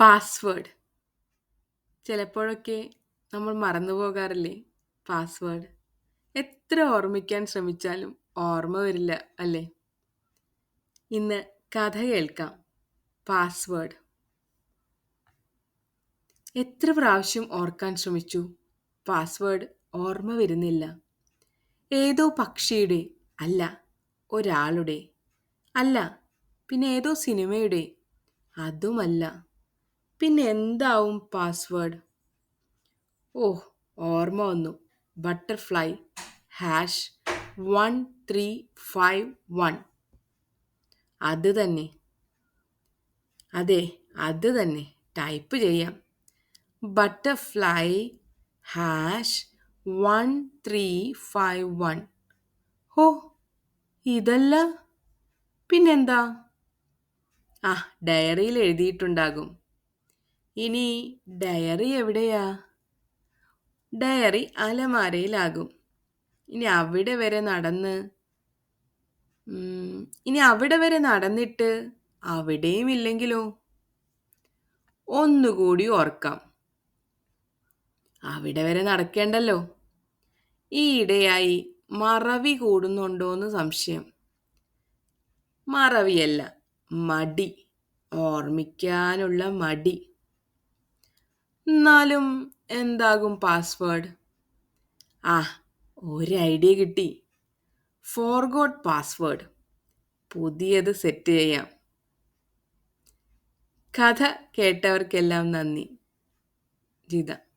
Password ചിലപ്പോഴൊക്കെ നമ്മൾ മറന്നു പോകാറില്ലേ? പാസ്വേഡ് എത്ര ഓർമ്മിക്കാൻ ശ്രമിച്ചാലും ഓർമ്മ വരില്ല അല്ലേ? ഇന്ന് കഥ കേൾക്കാം. പാസ്വേഡ് എത്ര പ്രാവശ്യം ഓർക്കാൻ ശ്രമിച്ചു? പാസ്വേഡ് ഓർമ്മ വരുന്നില്ല. ഏതോ പക്ഷിയുടെ അല്ല ഒരാളുടെ അല്ല പിന്നെ ഏതോ സിനിമയുടെ അതുമല്ല. പിന്നെ എന്താവും പാസ്വേഡ് ഓ ഓർമ്മ വന്നു. Butterfly hash one three five one അത് തന്നെ. അതെ അത് തന്നെ. ടൈപ്പ് ചെയ്യാം. Butterfly hash one three five one ഓ ഇതല്ല. പിന്നെന്താ? ആ ഡയറിയിൽ എഴുതിയിട്ടുണ്ടാകും. ഇനി ഡയറി എവിടെയാ? ഡയറി അലമാരയിലാകും. ഇനി അവിടെ വരെ നടന്ന് ഇനി അവിടെ വരെ നടന്നിട്ട് അവിടെയും ഇല്ലെങ്കിലോ? ഒന്നുകൂടി ഓർക്കാം. അവിടെ വരെ നടക്കേണ്ടല്ലോ. ഈയിടെയായി മറവി കൂടുന്നുണ്ടോയെന്ന് സംശയം. മറവിയല്ല മടി. ഓർമ്മിക്കാനുള്ള മടി. എന്നാലും എന്താകും പാസ്വേഡ് ആ ഒരു ഐഡിയ കിട്ടി. ഫോർഗോട്ട് പാസ്വേഡ് പുതിയത് സെറ്റ് ചെയ്യാം. കഥ കേട്ടവർക്കെല്ലാം നന്ദി. ജിത.